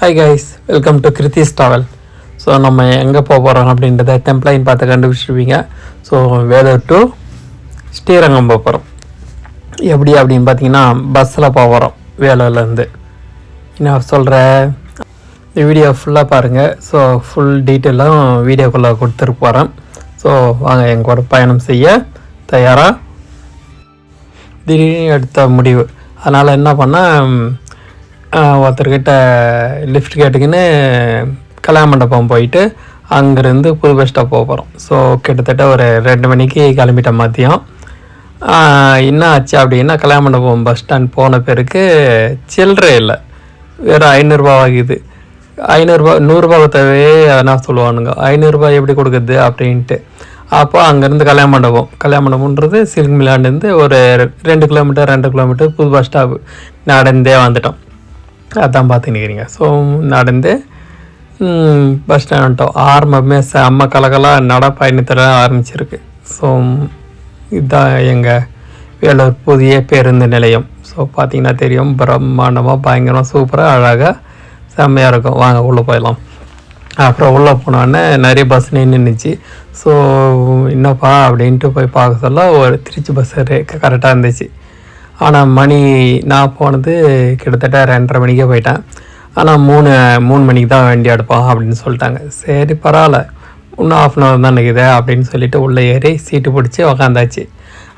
Hi guys welcome to Kiruthi's travel so நம்ம எங்கே போக போகிறோம் அப்படின்றத டெம்ப்ளைன் பார்த்து கண்டுபிடிச்சிருப்பீங்க. ஸோ வேலூர் டு ஸ்ரீரங்கம் போக போகிறோம் எப்படி அப்படின்னு பார்த்தீங்கன்னா பஸ்ஸில் போக போகிறோம் வேலூர்லேருந்து என்ன சொல்கிற இந்த வீடியோ ஃபுல்லாக பாருங்கள் ஸோ ஃபுல் டீட்டெயிலும் வீடியோக்குள்ளே கொடுத்துட்டு போகிறேன் ஸோ வாங்க எங்கள் கூட பயணம் செய்ய தயாராக திடீர்னு எடுத்த முடிவு. அதனால் என்ன பண்ணால் ஒருத்தர்கிட்ட லிஃப்ட் கேட்டுக்கின்னு கல்யாண மண்டபம் போயிட்டு அங்கேருந்து புது பஸ் ஸ்டாப் போக போகிறோம் ஸோ கிட்டத்தட்ட ஒரு ரெண்டு மணிக்கு கிளம்பிட்டேன் மதியம். என்ன ஆச்சு அப்படின்னா கல்யாண மண்டபம் பஸ் ஸ்டாண்ட் போன பிறகு சில்லறை இல்லை. வெறும் ஐநூறுரூவா ஆகுது ஐநூறுரூபா நூறுரூபா கொடுத்தவே என்ன சொல்லுவானுங்க. ஐநூறுரூபா எப்படி கொடுக்குறது அப்படின்ட்டு. அப்போ அங்கேருந்து கல்யாண மண்டபம் கல்யாண மண்டபம்ன்றது சில்க் மிலான்லேருந்து ஒரு ரெண்டு கிலோமீட்டர் ரெண்டு கிலோமீட்டர் புது பஸ் ஸ்டாப் நடந்தே வந்துட்டோம். அதான் பார்த்துக்கிறீங்க ஸோ நடந்து பஸ் ஸ்டாண்ட் வந்துட்டோம். ஆரம்பமே செம்ம கலகலா நட பயணத்தில் ஆரம்பிச்சிருக்கு. ஸோ இதுதான் எங்கள் வேலூர் புதிய பேருந்து நிலையம். ஸோ பார்த்தீங்கன்னா தெரியும் பிரம்மாண்டமாக பயங்கரமாக சூப்பராக அழகாக செம்மையாக இருக்கும். வாங்க உள்ளே போயிடலாம். அப்புறம் உள்ளே போனோடனே நிறைய பஸ் நின்றுச்சு ஸோ என்னப்பா அப்படின்ட்டு போய் பார்க்க சொல்ல ஒரு திருச்சி பஸ் கரெக்டாக இருந்துச்சு. ஆனால் மணி நான் போனது கிட்டத்தட்ட ரெண்டரை மணிக்கே போயிட்டேன். ஆனால் மூணு மூணு மணிக்கு தான் வண்டி எடுப்போம் அப்படின்னு சொல்லிட்டாங்க. சரி பரவாயில்ல. இன்னும் ஆஃப் அன் ஹவர் தான் நிற்குது அப்படின்னு சொல்லிட்டு உள்ளே ஏறி சீட்டு பிடிச்சி உக்காந்தாச்சு.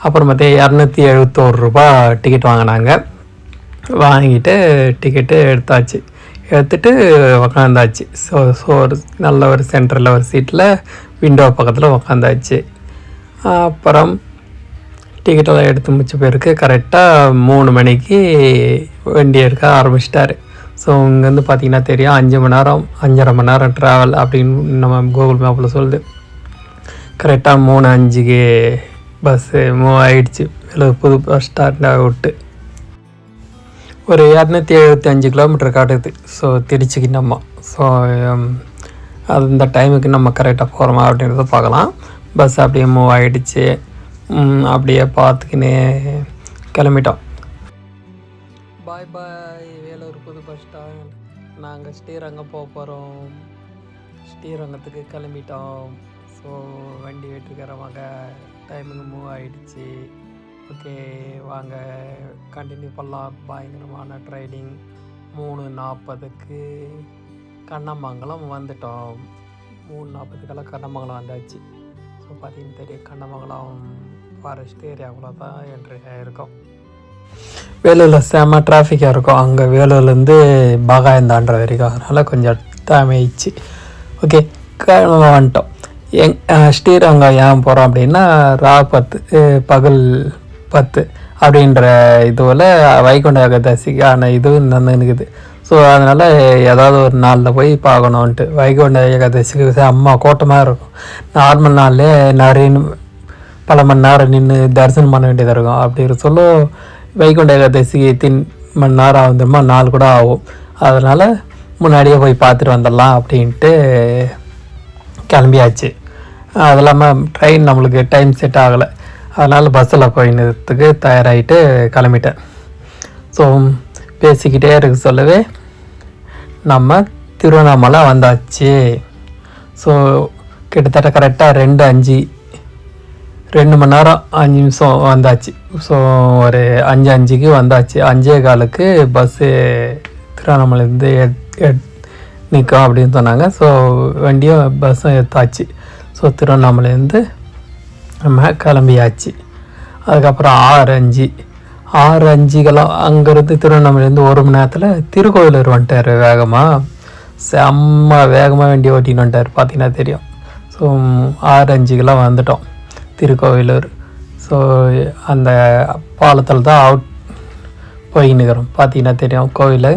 அப்புறம் பார்த்தா இரநூத்தி எழுபத்தோரு ரூபா டிக்கெட் வாங்கினாங்க. வாங்கிட்டு டிக்கெட்டு எடுத்தாச்சு. எடுத்துட்டு உக்காந்தாச்சு. ஸோ ஸோ ஒரு நல்ல ஒரு சென்டரில் ஒரு சீட்டில் விண்டோ பக்கத்தில் உக்காந்தாச்சு. அப்புறம் டிக்கெட்டெல்லாம் எடுத்து முடிச்ச பிறகு கரெக்டாக மூணு மணிக்கு வண்டி எடுக்க ஆரம்பிச்சிட்டாரு. ஸோ இங்கேருந்து பார்த்தீங்கன்னா தெரியும் அஞ்சு மணி நேரம் அஞ்சரை மணி நேரம் ட்ராவல் அப்படின்னு நம்ம கூகுள் மேப்பில் சொல்லுது. கரெக்டாக மூணு அஞ்சுக்கு பஸ்ஸு மூவ் ஆகிடுச்சு புது பஸ் ஸ்டாண்டை விட்டு. ஒரு இரநூத்தி எழுபத்தி அஞ்சு கிலோமீட்டர் காட்டுது. ஸோ திருச்சிக்கு um, நம்ம ஸோ அந்த டைமுக்கு நம்ம கரெக்டாக போகிறோமா அப்படின்றத பார்க்கலாம். பஸ் அப்படியே மூவ் ஆகிடுச்சு அப்படியே பார்த்துக்கினே கிளம்பிட்டோம். பாய் பாய் வேலூர் புது பஸ் ஸ்டாண்ட் நாங்கள் ஸ்ரீரங்கம் போக போகிறோம் ஸ்ரீரங்கத்துக்கு கிளம்பிட்டோம். ஸோ வண்டி வெட்டிருக்கிறவங்க டைமுக்கு மூவ் ஆகிடுச்சு ஓகே வாங்க. கண்டினியூ பண்ணலாம். பயங்கரமான ட்ரைனிங் மூணு நாற்பதுக்கு கண்ணமங்கலம் வந்துட்டோம். மூணு நாற்பதுக்கெல்லாம் கண்ணமங்கலம் வந்தாச்சு. ஸோ பார்த்தீங்கன்னா தெரியும் கண்ணமங்கலம் ஃபாரஸ்ட் ஏரியாவில் தான் என்ட்ரி இருக்கும் வேலூரில் செம்ம டிராஃபிக்காக இருக்கும். அங்கே வேலூர்லேருந்து பாகாயந்தான்ற வரைக்கும். அதனால் கொஞ்சம் டைம் ஆயிடுச்சு ஓகே கிளம்ப வந்துட்டோம். எங் ஸ்ரீரங்கம் ஏன் போகிறோம் அப்படின்னா ரா பத்து பகல் பத்து அப்படின்ற இதுவில் வைகுண்ட ஏகாதசிக்கான இது நடந்துக்குது ஸோ அதனால் ஏதாவது ஒரு நாளில் போய் பார்க்கணுன்ட்டு வைகுண்ட ஏகாதசிக்கு அம்மா கூட்டமாக இருக்கும். நார்மல் நாள்லேயே நிறைய பல மணி நேரம் நின்று தரிசனம் பண்ண வேண்டியதாக இருக்கும். அப்படி சொல்ல வைகுண்ட ஏகாதசிக்கு தின் மணி நேரம் வந்துருமா நாள் கூட ஆகும். அதனால் முன்னாடியே போய் பார்த்துட்டு வந்துடலாம் அப்படின்ட்டு கிளம்பியாச்சு. அது இல்லாமல் ட்ரெயின் நம்மளுக்கு டைம் செட் ஆகலை. அதனால் பஸ்ஸில் போயினதுக்கு தயாராகிட்டு கிளம்பிட்டேன். ஸோ பேசிக்கிட்டே இருக்க சொல்லவே நம்ம திருவண்ணாமலை வந்தாச்சு. ஸோ கிட்டத்தட்ட கரெக்டாக ரெண்டு அஞ்சு ரெண்டு மணி நேரம் அஞ்சு நிமிஷம் வந்தாச்சு. ஸோ ஒரு அஞ்சு அஞ்சுக்கு வந்தாச்சு. அஞ்சே காலுக்கு பஸ்ஸு திருவண்ணாமலையிலேருந்து எட் நிற்கும் அப்படின்னு சொன்னாங்க. ஸோ வண்டியும் பஸ்ஸும் எடுத்தாச்சு. ஸோ திருவண்ணாமலையிலேருந்து நம்ம கிளம்பியாச்சு. அதுக்கப்புறம் ஆறு அஞ்சு. ஆறு அஞ்சுக்கெல்லாம் அங்கேருந்து திருவண்ணாமலையிலேருந்து ஒரு மணி நேரத்தில் திருக்கோயிலூர் வந்துட்டார் வேகமாக செம்ம வேகமாக வண்டி ஓட்டின்னு வந்துட்டார் பார்த்தீங்கன்னா தெரியும். ஸோ ஆறு அஞ்சுக்கெல்லாம் வந்துட்டோம் திருக்கோவிலூர் ஸோ அந்த பாலத்தில் தான் அவுட் போயின்னு இருக்கிறோம் பார்த்தீங்கன்னா தெரியும் கோவில்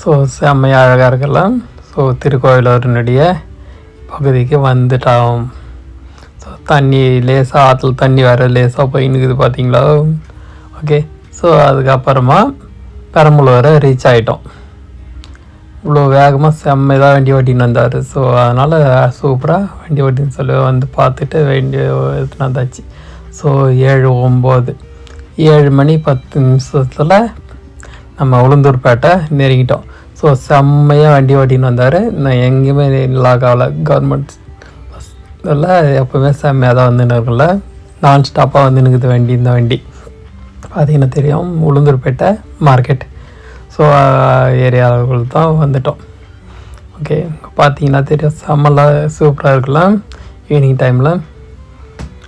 ஸோ செம்மையாக அழகாக இருக்கலாம். ஸோ திருக்கோவிலூரினுடைய பகுதிக்கு வந்துட்டோம். தண்ணி லேசாக ஆற்றுல தண்ணி வர லேசாக போயின்னுக்குது பார்த்தீங்களா ஓகே ஸோ அதுக்கப்புறமா பெரம்பலூரை ரீச் ஆகிட்டோம் இவ்வளோ வேகமாக செம்ம இதாக வண்டி ஓட்டின்னு வந்தார். ஸோ அதனால் சூப்பராக வண்டி ஓட்டின்னு சொல்லி வந்து பார்த்துட்டு வண்டி எடுத்துன்னு வந்தாச்சு. ஸோ ஏழு ஒம்பது. ஏழு மணி பத்து நிமிஷத்தில் நம்ம உளுந்தூர்பேட்டை நெருங்கிட்டோம். ஸோ செம்மையாக வண்டி ஓட்டின்னு வந்தார். நான் எங்கேயுமே லாக் ஆகலை. கவர்மெண்ட் பஸ் இதெல்லாம் எப்போவுமே செம்மையாக தான் வந்துன்னு இருக்குல்ல நான் ஸ்டாப்பாக வந்து நிற்குது வண்டி இந்த வண்டி. பார்த்தீங்கன்னா தெரியும் உளுந்தூர்பேட்டை மார்க்கெட் ஸோ ஏரியாவுக்குள் தான் வந்துட்டோம். ஓகே பார்த்தீங்கன்னா தெரியும் செம்மலாம் சூப்பராக இருக்கலாம் ஈவினிங் டைமில்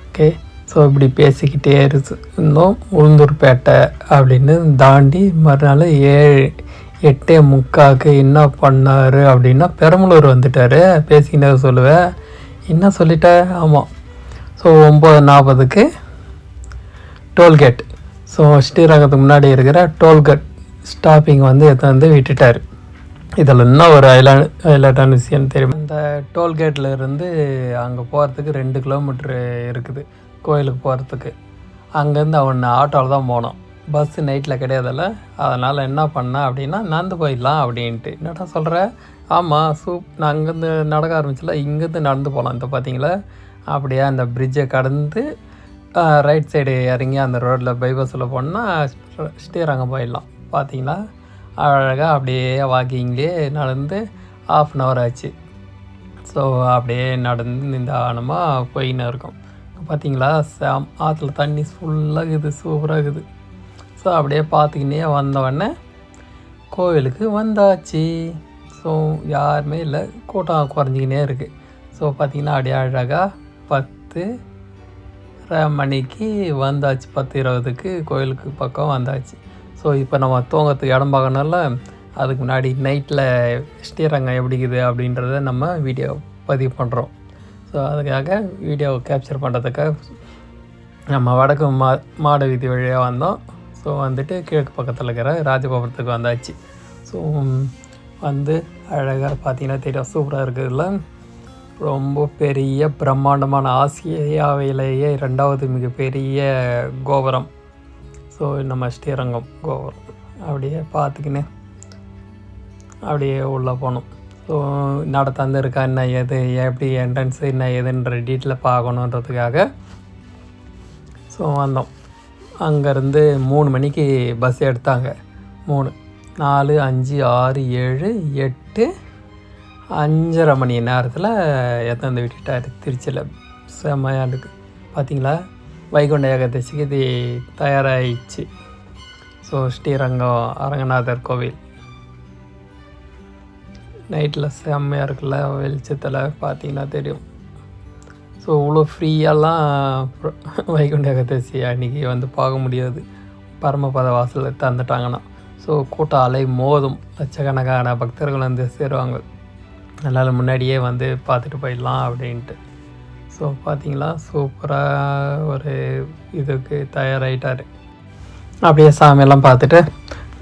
ஓகே ஸோ இப்படி பேசிக்கிட்டே இருக்கு இருந்தோம். உளுந்தூர்பேட்டை அப்படின்னு தாண்டி மறுநாள் ஏழு எட்டே முக்காக்கு என்ன பண்ணார் அப்படின்னா பெரம்பலூர் வந்துட்டார். பேசிக்கிட்டே சொல்லுவேன். என்ன சொல்லிட்டேன் ஆமாம் ஸோ ஒம்பது நாற்பதுக்கு டோல்கேட். ஸோ ஸ்ரீரங்கத்துக்கு முன்னாடி இருக்கிற டோல்கேட் ஸ்டாப்பிங் வந்து எடுத்து வந்து விட்டுட்டார். இதில் என்ன ஒரு ஐலாண்ட் ஐலாட்டான விஷயம் தெரியும்? இந்த டோல்கேட்டில் இருந்து அங்கே போகிறதுக்கு ரெண்டு கிலோமீட்ரு இருக்குது கோயிலுக்கு போகிறதுக்கு அங்கேருந்து அவன் ஆட்டோவில் தான் போனோம் பஸ்ஸு நைட்டில் கிடையாதுல்ல. அதனால் என்ன பண்ணேன் அப்படின்னா நடந்து போயிடலாம் அப்படின்ட்டு. என்னடா சொல்கிற ஆமாம் சூப் நான் அங்கேருந்து நடக்க ஆரம்பிச்சில இங்கேருந்து நடந்து போகலாம். இந்த பார்த்தீங்களா? அப்படியே அந்த பிரிட்ஜை கடந்து ரைட் சைடு இறங்கி அந்த ரோட்டில் பைபாஸில் போனால் ஸ்ரீரங்கம் போயிடலாம். பார்த்தீங்களா? அழகாக அப்படியே வாக்கிங்லேயே நடந்து ஆஃப் அன் ஹவர் ஆச்சு. ஸோ அப்படியே நடந்து நிதானமாக போயின்னு இருக்கும். பார்த்தீங்களா? சாம் ஆற்றுல தண்ணி ஃபுல்லாக இருக்குது சூப்பராக இருக்குது. ஸோ அப்படியே பார்த்துக்கினே வந்தவொடனே கோவிலுக்கு வந்தாச்சு. ஸோ யாருமே இல்லை. கூட்டம் குறைஞ்சிக்கினே இருக்குது ஸோ பார்த்திங்கன்னா அப்படியே அழகாக பத்து மணிக்கு வந்தாச்சு. பத்து இருபதுக்கு கோயிலுக்கு பக்கம் வந்தாச்சு. ஸோ இப்போ நம்ம தூங்கறதுக்கு இடம் பார்க்கணும்ல. அதுக்கு முன்னாடி நைட்டில் ஸ்ரீரங்கம் எப்படி இருக்குது அப்படின்றத நம்ம வீடியோ பதிவு பண்ணுறோம் ஸோ அதுக்காக வீடியோ கேப்சர் பண்ணுறதுக்காக நம்ம வடக்கு மா மாட வீதி வழியாக வந்தோம். ஸோ வந்துட்டு கிழக்கு பக்கத்தில் இருக்கிற ராஜகோபுரத்துக்கு வந்தாச்சு. ஸோ வந்து அழகாக பார்த்தீங்கன்னா தெரியும் சூப்பராக இருக்குதுல்ல ரொம்ப பெரிய பிரம்மாண்டமான ஆசியாவிலேயே ரெண்டாவது மிகப்பெரிய கோபுரம். ஸோ நம்ம ஸ்ரீரங்கம் கோபுரம். அப்படியே பார்த்துக்கின்னு அப்படியே உள்ளே போனோம் ஸோ நடத்தாந்து இருக்கா என்ன எது எப்படி என்ட்ரன்ஸ் என்ன ஏதுன்ற டீட்டெயில் பார்க்கணுன்றதுக்காக ஸோ வந்தோம். அங்கேருந்து மூணு மணிக்கு பஸ் எடுத்தாங்க. மூணு. நாலு அஞ்சு ஆறு ஏழு எட்டு அஞ்சரை மணி நேரத்தில் எத்தனை விட்டுட்டார் திருச்சியில். செம்மையாக இருக்கு. பார்த்தீங்களா வைகுண்ட ஏகாதசிக்கு இது தயாராகிடுச்சு ஸோ ஸ்ரீரங்கம் அரங்கநாதர் கோவில். நைட்டில் செம்மையாக இருக்குல்ல? வெளிச்சத்தில் பார்த்தீங்கன்னா தெரியும். ஸோ இவ்வளோ ஃப்ரீயெல்லாம் வைகுண்ட ஏகாதசி அன்றைக்கி வந்து பார்க்க முடியாது. பரமபத வாசலில் தந்துட்டாங்கன்னா ஸோ கூட்ட அலை மோதும். லட்சக்கணக்கான பக்தர்கள் வந்து சேருவாங்க. அதனால் முன்னாடியே வந்து பார்த்துட்டு போயிடலாம் அப்படின்ட்டு. ஸோ பார்த்தீங்களா? சூப்பராக ஒரு இதுக்கு தயாராகிட்டார் அப்படியே சாமியெல்லாம் பார்த்துட்டு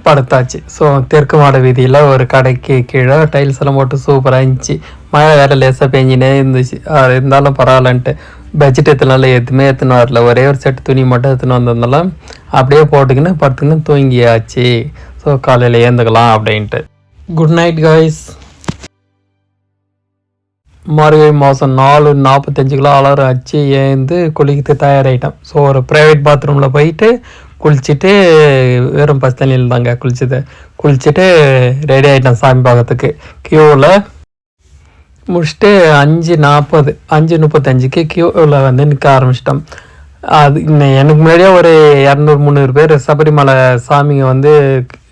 படுத்தாச்சு. ஸோ தெற்கு மாட வீதியில் ஒரு கடைக்கு கீழே டைல்ஸ் எல்லாம் போட்டு சூப்பராக இருந்துச்சு. மழை வேறு லேசாக பெஞ்சினே இருந்துச்சு. அது இருந்தாலும் பரவாயில்லன்ட்டு. பட்ஜெட் எத்தனால எதுவுமே எத்தனை வரல. ஒரே ஒரு செட்டு துணி மட்டும் எத்தனை வந்திருந்தாலும் அப்படியே போட்டுக்கின்னு படுத்துக்கின்னு தூங்கியாச்சு. ஸோ காலையில் ஏந்துக்கலாம் அப்படின்ட்டு. குட் நைட் காய்ஸ் மார்கழி மாதம் நாலு நாற்பத்தஞ்சு கிலோ அலாரம் அச்சு ஏந்து குளிக்கிறது தயாராகிட்டேன் ஸோ ஒரு ப்ரைவேட் பாத்ரூமில் போயிட்டு குளிச்சுட்டு வெறும் பஸ் தண்ணியில் தாங்க குளிச்சது. குளிச்சுட்டு ரெடி ஆகிட்டேன் சாமி பார்க்கறதுக்கு க்யூவில் முடிச்சுட்டு அஞ்சு நாற்பது அஞ்சு முப்பத்தஞ்சுக்கு க்யூவில் வந்து நிற்க ஆரம்பிச்சிட்டோம். அது இன்னும் எனக்கு முன்னாடியே ஒரு இரநூறு முந்நூறு பேர் சபரிமலை சாமிங்க வந்து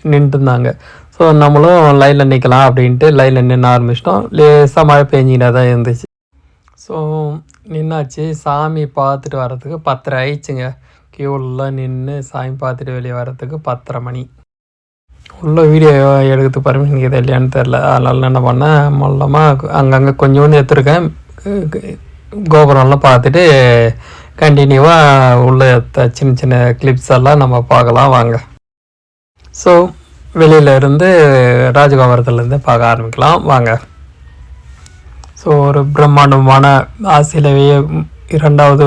நின்றுட்டு இருந்தாங்க ஸோ நம்மளும் லைனில் நிற்கலாம் அப்படின்ட்டு லைனில் நின்று ஆரம்பிச்சிட்டோம். லேசாக மழை பெஞ்சிக்கிட்டே தான் இருந்துச்சு. ஸோ நின்னாச்சு. சாமி பார்த்துட்டு வர்றதுக்கு பத்தரை ஆயிடுச்சுங்க. கியூவில் நின்று சாமி பார்த்துட்டு வெளியே வர்றதுக்கு பத்தரை மணி. உள்ள வீடியோ எடுக்கிறதுக்கு பர்மிஷன் இருக்குது இல்லையான்னு தெரில அதனால என்ன பண்ணேன்? மொல்லமாக அங்கங்கே கொஞ்சோண்டு எடுத்துருக்கேன். கோபுரம்லாம் பார்த்துட்டு கண்டினியூவாக உள்ள சின்ன சின்ன கிளிப்ஸ் எல்லாம் நம்ம பார்க்கலாம். வாங்க. ஸோ வெளியில இருந்து ராஜகோபுரத்துலேருந்து பார்க்க ஆரம்பிக்கலாம். வாங்க. ஸோ ஒரு பிரம்மாண்டமான ஆசியிலேயே இரண்டாவது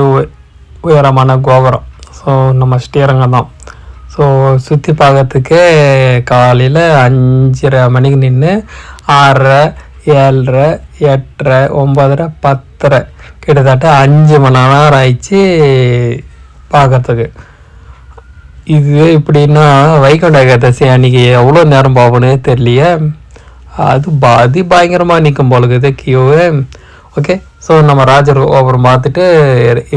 உயரமான கோபுரம். ஸோ நம்ம ஸ்ரீரங்கம் தான். ஸோ சுற்றி பார்க்கறதுக்கே காலையில் அஞ்சரை மணிக்கு நின்று ஆறரை ஏழரை எட்டரை ஒம்பதரை பத்தரை கிட்டத்தட்ட அஞ்சு மணி நேரம் ஆயிடுச்சு பார்க்கறதுக்கு. இது இப்படின்னா வைகுண்ட ஏகாதசி அன்றைக்கி எவ்வளோ நேரம் போகணும்னே தெரியலையே. அது பாதி பயங்கரமாக நிற்கும் போலுக்குது கியூவு ஓகே ஸோ நம்ம ராஜர் கோபுரம் பார்த்துட்டு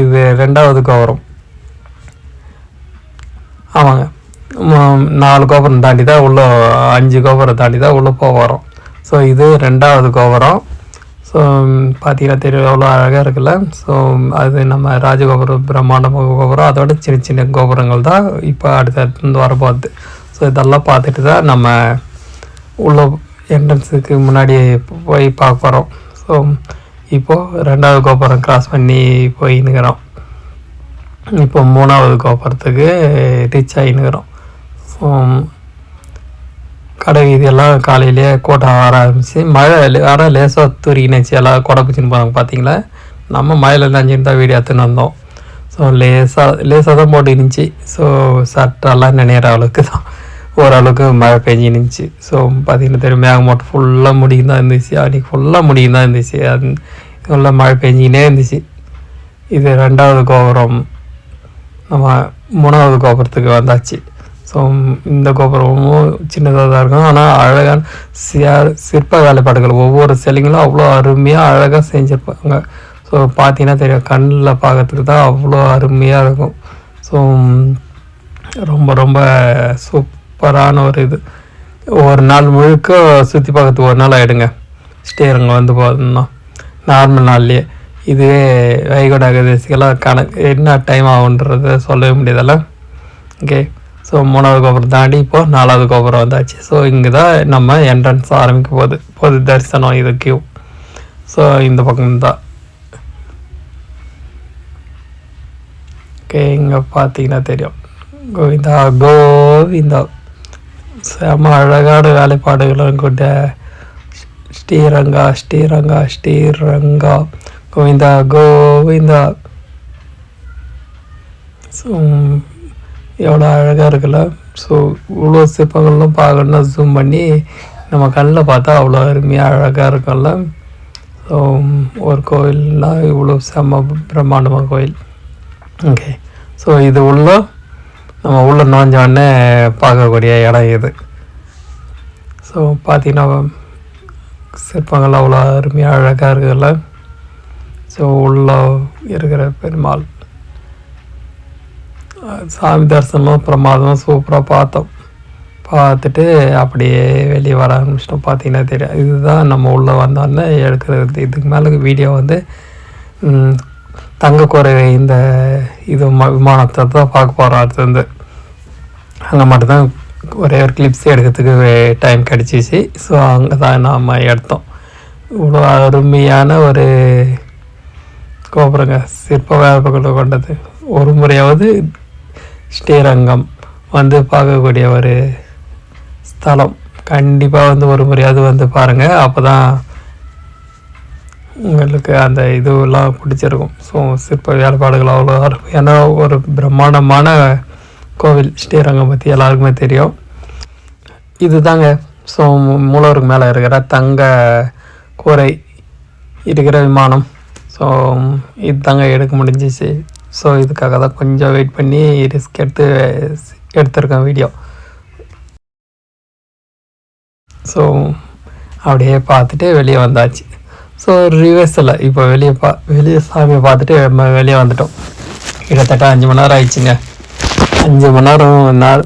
இது ரெண்டாவது கோபுரம். ஆமாங்க. நாலு கோபுரம் தாண்டி தான் உள்ளே அஞ்சு கோபுரம் தாண்டி தான் உள்ளே போக வரோம். ஸோ இது ரெண்டாவது கோபுரம். ஸோ um, பார்த்தீங்கன்னா தெரியும் அவ்வளோ அழகாக இருக்குல்ல? ஸோ um, அது நம்ம ராஜகோபுரம் பிரம்மாண்ட கோபுரம் அதோட சின்ன சின்ன கோபுரங்கள் தான் இப்போ அடுத்தடுத்து வரப்போகுது. ஸோ இதெல்லாம் பார்த்துட்டு தான் நம்ம உள்ள என்ட்ரன்ஸுக்கு முன்னாடி போய் பார்க்க போகிறோம் ஸோ um, இப்போது ரெண்டாவது கோபுரம் கிராஸ் பண்ணி போயின்னுக்கிறோம் இப்போ மூணாவது கோபுரத்துக்கு ரீச் ஆகினுக்கிறோம் ஸோ கடை வீதியெல்லாம் காலையிலேயே கூட்டம் வர ஆரம்பிச்சு மழை வர லேசாக தூரிக்கினுச்சு எல்லாம் கொடை பிடிச்சின்னு போனாங்க பார்த்தீங்களா நம்ம மழையில் நஞ்சின்னு தான் வீடியோ எடுத்துன்னு வந்தோம். ஸோ லேசாக லேசாக தான் போட்டு இருந்துச்சு ஸோ சட்டெல்லாம் நினைகிற அளவுக்கு தான். ஓரளவுக்கு மழை பெஞ்சு நின்றுச்சு ஸோ பார்த்தீங்கன்னா தெரியும் மேகமூட்டம் ஃபுல்லாக முடியும் தான் இருந்துச்சு. அன்றைக்கி ஃபுல்லாக முடியும் தான் இருந்துச்சு. அது ஃபுல்லாக மழை பெஞ்சிக்கினே இருந்துச்சு. இது ரெண்டாவது கோபுரம். நம்ம மூணாவது கோபுரத்துக்கு வந்தாச்சு. ஸோ இந்த கோபுரமும் சின்னதாக தான் இருக்கும். ஆனால் அழகான சியார் சிற்ப வேலைப்பாடுகள் ஒவ்வொரு சிலைங்களும் அவ்வளோ அருமையாக அழகாக செஞ்சுருப்பாங்க. ஸோ பார்த்தீங்கன்னா தெரியும் கண்ணில் பார்க்கறதுக்கு தான் அவ்வளோ அருமையாக இருக்கும். ஸோ ரொம்ப ரொம்ப சூப்பரான ஒரு இது. ஒரு நாள் முழுக்க சுற்றி பார்க்கறதுக்கு ஒரு நாள் ஆகிடுங்க ஸ்டேருங்க வந்து பார்த்தோம்னா நார்மல் நாள்லேயே. இதுவே வைகுண்ட அகதேசிக்கெல்லாம் கணக்கு என்ன டைம் ஆகுன்றத சொல்லவே முடியாதல்ல? ஓகே ஸோ மூணாவது கோபுரம் தாண்டி இப்போ நாலாவது கோபுரம் வந்தாச்சு. ஸோ இங்கே தான் நம்ம என்ட்ரன்ஸ் ஆரம்பிக்க போகுது பொது தரிசனம் இது கியூ ஸோ இந்த பக்கம்தான். ஓகே இங்கே பார்த்தீங்கன்னா தெரியும். கோவிந்தா கோவிந்தா. செம அழகான வேலைப்பாடுகளும் கொண்ட ஸ்ரீரங்கா ஸ்ரீரங்கா ஸ்ரீரங்கா. கோவிந்தா கோவிந்தா. ஸோ எவ்வளோ அழகாக இருக்குல்ல. ஸோ இவ்வளோ சிற்பங்கள்லாம் பார்க்கணுன்னா ஜூம் பண்ணி நம்ம கண்ணில் பார்த்தா அவ்வளோ அருமையாக அழகாக இருக்கும்ல. ஸோ ஒரு கோயில்னா இவ்வளோ செம்ம பிரம்மாண்டமாக கோயில். ஓகே ஸோ இது உள்ள நம்ம உள்ள நுழைஞ்சோடனே பார்க்கக்கூடிய இடம் இது. ஸோ பார்த்தீங்கன்னா சிற்பங்கள் அவ்வளோ அருமையாக அழகாக இருக்குல்ல. ஸோ உள்ள இருக்கிற பெருமாள். சாமி தரிசனம் பிரமாதம் சூப்பராக பார்த்தோம். பார்த்துட்டு அப்படியே வெளியே வர ஆரம்பிச்சிட்டோம். பார்த்தீங்கன்னா தெரியும் இதுதான் நம்ம உள்ளே வந்தோடனே எடுக்கிறது. இதுக்கு மேலே வீடியோ வந்து தங்கக்குறை இந்த இது ம- விமானத்தை தான் பார்க்க போகிறோம் அடுத்து அங்கே மட்டும்தான் ஒரே ஒரு கிளிப்ஸ் எடுக்கிறதுக்கு டைம் கிடச்சிச்சு. ஸோ அங்கே தான் நாம் எடுத்தோம். இவ்வளோ அருமையான ஒரு கோபுரங்க. சிற்ப வேலைப்புகளை கொண்டது. ஒரு முறையாவது ஸ்ரீரங்கம் வந்து பார்க்கக்கூடிய ஒரு ஸ்தலம். கண்டிப்பாக வந்து ஒரு முறையாவது வந்து பாருங்கள் அப்போ தான் உங்களுக்கு அந்த இதுவெல்லாம் பிடிச்சிருக்கும். ஸோ சிற்ப வேலைப்பாடுகள் அவ்வளோ ஏன்னா ஒரு பிரம்மாண்டமான கோவில் ஸ்ரீரங்கம் பற்றி எல்லாருக்குமே தெரியும். இதுதாங்க. ஸோ மூலவருக்கு மேலே இருக்கிற தங்க கூரை இருக்கிற விமானம். ஸோ இதுதாங்க எடுக்க முடிஞ்சிச்சு. ஸோ இதுக்காக தான் கொஞ்சம் வெயிட் பண்ணி ரிஸ்க் எடுத்து எடுத்திருக்கேன் வீடியோ ஸோ அப்படியே பார்த்துட்டு வெளியே வந்தாச்சு. ஸோ ரிவர்ஸில் இப்போ வெளியே பா வெளியே சாமியை பார்த்துட்டு நம்ம வெளியே வந்துட்டோம். கிட்டத்தட்ட அஞ்சு மணி நேரம் ஆயிடுச்சுங்க. அஞ்சு மணி நேரம் நாள்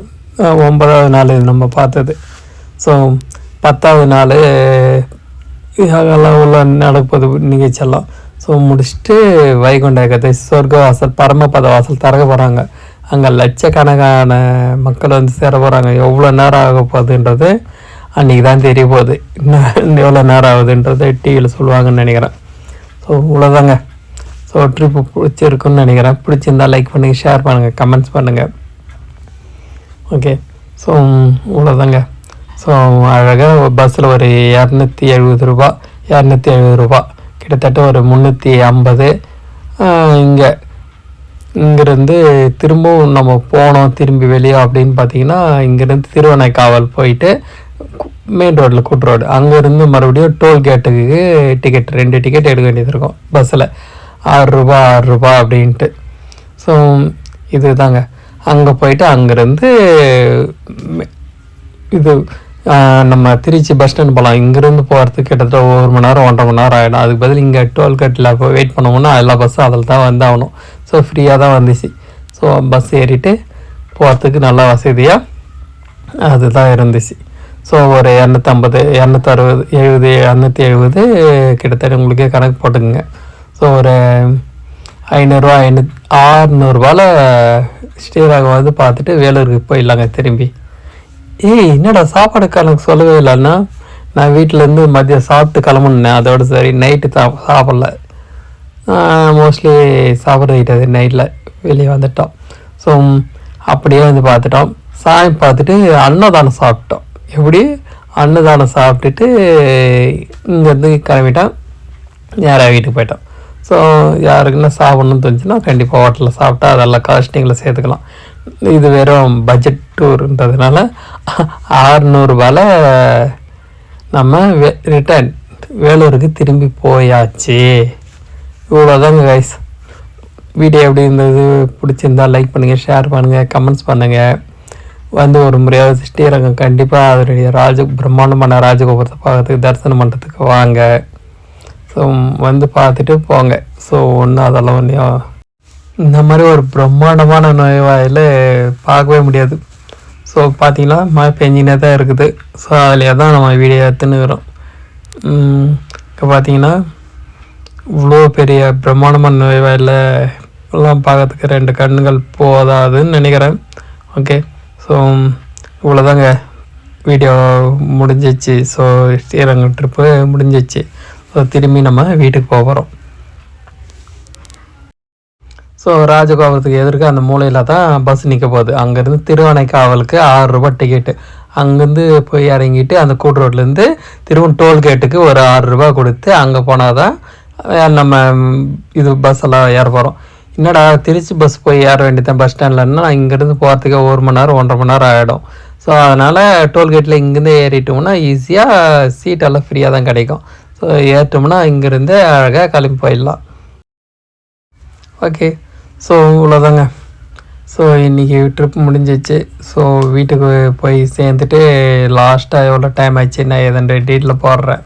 ஒன்பதாவது நாள் நம்ம பார்த்தது. ஸோ பத்தாவது நாள் இதெல்லாம் உள்ள நடப்பது நிகழ்ச்சியெல்லாம் ஸோ முடிச்சுட்டு வைகுண்ட ஏகாதசி சொர்க்க வாசல் பரமபத வாசல் திறக்க போகிறாங்க அங்கே லட்சக்கணக்கான மக்கள் வந்து சேர போகிறாங்க எவ்வளோ நேரம் ஆக போகுதுன்றது அன்றைக்கி தான் தெரிய போகுது. இன்னும் எவ்வளோ நேரம் ஆகுதுன்றது டிவியில் சொல்லுவாங்கன்னு நினைக்கிறேன். ஸோ இவ்வளோதாங்க ஸோ ட்ரிப்பு பிடிச்சிருக்குன்னு நினைக்கிறேன். பிடிச்சிருந்தா லைக் பண்ணுங்கள் ஷேர் பண்ணுங்கள் கமெண்ட்ஸ் பண்ணுங்கள் ஓகே ஸோ இவ்வளோதாங்க ஸோ அழகாக பஸ்ஸில் ஒரு இரநூத்தி எழுபது ரூபா இரநூத்தி எழுபது ரூபா கிட்டத்தட்ட ஒரு முந்நூற்றி ஐம்பது இங்கே. இங்கேருந்து திரும்பவும் நம்ம போனோம் திரும்பி வெளியே அப்படின்னு பார்த்தீங்கன்னா இங்கேருந்து திருவனைக்காவல் போயிட்டு மெயின் ரோட்டில் கூட்டு ரோடு அங்கேருந்து மறுபடியும் டோல்கேட்டுக்கு டிக்கெட் ரெண்டு டிக்கெட் எடுக்க வேண்டியது இருக்கும். பஸ்ஸில் ஆறு ரூபா ஆறு அப்படின்ட்டு. ஸோ இதுதாங்க. அங்கே போயிட்டு அங்கேருந்து இது நம்ம திருச்சி பஸ் ஸ்டாண்ட் போகலாம் இங்கேருந்து போகிறதுக்கு கிட்டத்தட்ட ஒரு மணி நேரம் ஒன்றரை மணி நேரம் ஆகிடும் அதுக்கு பதில் இங்கே டோல்கேட்டில் போய் வெயிட் பண்ணோம்னா எல்லா பஸ்ஸும் அதில் தான் வந்து ஆகணும். ஸோ ஃப்ரீயாக தான் வந்துச்சு. ஸோ பஸ் ஏறிட்டு போகிறதுக்கு நல்லா வசதியாக அதுதான் இருந்துச்சு. ஸோ ஒரு இரநூத்தம்பது இரநூத்தறுபது எழுபது இரநூத்தி எழுபது கிட்டத்தட்ட உங்களுக்கே கணக்கு போட்டுக்குங்க. ஸோ ஒரு ஐநூறுரூவா ஐநூத் ஆறுநூறுபாவில் ஸ்ரீரங்கம் வந்து பார்த்துட்டு வேலூருக்கு போயிடலாங்க திரும்பி. ஏய் என்னடா சாப்பாடு கணக்கு சொல்லவே இல்லைன்னா நான் வீட்டிலேருந்து மதியம் சாப்பிட்டு கிளம்புனேன். அதோட சரி நைட்டு சாப் சாப்பிடல. மோஸ்ட்லி சாப்பிட்றது நைட்டில் வெளியே வந்துட்டோம். ஸோ அப்படியே வந்து பார்த்துட்டோம். சாமி பார்த்துட்டு அன்னதானம் சாப்பிட்டோம். எப்படி? அன்னதானம் சாப்பிட்டுட்டு இங்கேருந்து கிளம்பிட்டோம். நேராக வீட்டுக்கு போயிட்டோம். ஸோ யாருக்குன்னா சாப்பிட்ணுன்னு தோணுச்சுன்னா கண்டிப்பாக ஹோட்டலில் சாப்பிட்டா அதெல்லாம் காஸ்டிங்கில் சேர்த்துக்கலாம். இது வெறும் பட்ஜெட் டூர்ன்றதுனால ஆறுநூறுபால நம்ம வே ரிட்டர்ன் வேலூருக்கு திரும்பி போயாச்சு. இவ்வளோதாங்க கைஸ் வீடியோ எப்படி இருந்தது பிடிச்சிருந்தா லைக் பண்ணுங்கள் ஷேர் பண்ணுங்கள் கமெண்ட்ஸ் பண்ணுங்கள் வந்து ஒரு முறையாவது ஸ்ரீரங்கம் கண்டிப்பாக அதனுடைய ராஜ பிரம்மாண்டமான ராஜகோபுரத்தை பார்க்கறதுக்கு தரிசனம் பண்ணுறதுக்கு வாங்க. ஸோ வந்து பார்த்துட்டு போங்க. ஸோ ஒன்றும் அதெல்லாம் ஒன்றையும் இந்த மாதிரி ஒரு பிரம்மாண்டமான நோய்வாயில் பார்க்கவே முடியாது. ஸோ பார்த்தீங்கன்னா மழை பெஞ்சினே தான் இருக்குது. ஸோ அதில் தான் நம்ம வீடியோ எடுத்துன்னுக்குறோம் இப்போ பார்த்தீங்கன்னா இவ்வளோ பெரிய பிரம்மாண்டமான நுழைவாயில் எல்லாம் பார்க்கறதுக்கு ரெண்டு கண்ணுகள் போதாதுன்னு நினைக்கிறேன். ஓகே ஸோ இவ்வளோதாங்க வீடியோ முடிஞ்சிச்சு. ஸோ ஸ்ரீரங்கம் ட்ரிப்பு முடிஞ்சிச்சு. ஸோ திரும்பி நம்ம வீட்டுக்கு போகிறோம் ஸோ ராஜகோபுரத்துக்கு எதிர்க்க அந்த மூலையில் தான் பஸ் நிற்க போகுது. அங்கேருந்து திருவனைக்காவலுக்கு ஆறு ரூபாய் டிக்கெட்டு அங்கேருந்து போய் இறங்கிட்டு அந்த கூட்டு ரோட்லேருந்து திருவன் டோல்கேட்டுக்கு ஒரு ஆறு ரூபா கொடுத்து அங்கே போனால் தான் நம்ம இது பஸ் எல்லாம் ஏற போகிறோம் என்னடா திருச்சி பஸ் போய் ஏற வேண்டியதான் பஸ் ஸ்டாண்ட்லன்னா இங்கேருந்து போகிறதுக்கு ஒரு மணி நேரம் ஒன்றரை மணி நேரம் ஆகிடும் ஸோ அதனால் டோல்கேட்டில் இங்கேருந்து ஏறிட்டோம்னா ஈஸியாக சீட்டெல்லாம் ஃப்ரீயாக தான் கிடைக்கும். ஸோ ஏறிட்டோம்னா இங்கேருந்து அழகாக கிளம்பி போயிடலாம். ஓகே ஸோ இவ்வளோதாங்க ஸோ இன்றைக்கி ட்ரிப் முடிஞ்சிச்சு. ஸோ வீட்டுக்கு போய் சேர்ந்துட்டு லாஸ்ட்டாக எவ்வளோ டைம் ஆச்சு நான் எதன் டீட்டில் போடுறேன்.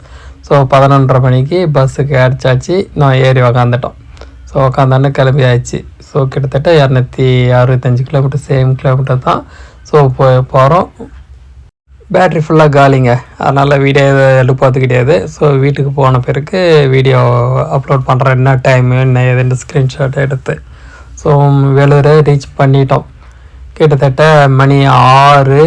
ஸோ பதினொன்றரை மணிக்கு பஸ்ஸுக்கு அடிச்சாச்சு. நான் ஏறி உக்காந்துட்டோம். ஸோ உக்காந்தானே கிளம்பி ஆயிடுச்சு ஸோ கிட்டத்தட்ட இரநூத்தி அறுபத்தஞ்சு கிலோமீட்டர் சேம் கிலோமீட்டர் தான். ஸோ போ போகிறோம் பேட்ரி ஃபுல்லாக காலிங்க. அதனால் வீடியோ எழுப்பாது கிடையாது. ஸோ வீட்டுக்கு போன பிறகு வீடியோ அப்லோட் பண்ணுறேன் என்ன டைமு என்ன ஏதுன்னு ஸ்க்ரீன்ஷாட் எடுத்து. ஸோ வேலூரை ரீச் பண்ணிட்டோம். கிட்டத்தட்ட மணி ஆறு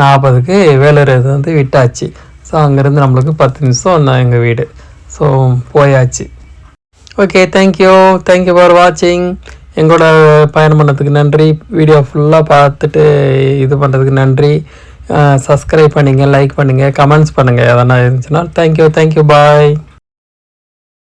நாற்பதுக்கு வேலூர் இது வந்து விட்டாச்சு. ஸோ அங்கேருந்து நம்மளுக்கு பத்து நிமிஷம் தான் எங்கள் வீடு. ஸோ போயாச்சு. ஓகே தேங்க்யூ தேங்க்யூ ஃபார் வாட்சிங் எங்களோட பயணம் பண்ணதுக்கு நன்றி. வீடியோ ஃபுல்லாக பார்த்துட்டு இது பண்ணுறதுக்கு நன்றி. சப்ஸ்கிரைப் பண்ணுங்கள் லைக் பண்ணுங்கள் கமெண்ட்ஸ் பண்ணுங்கள் எதனா இருந்துச்சுன்னா தேங்க்யூ தேங்க்யூ பாய்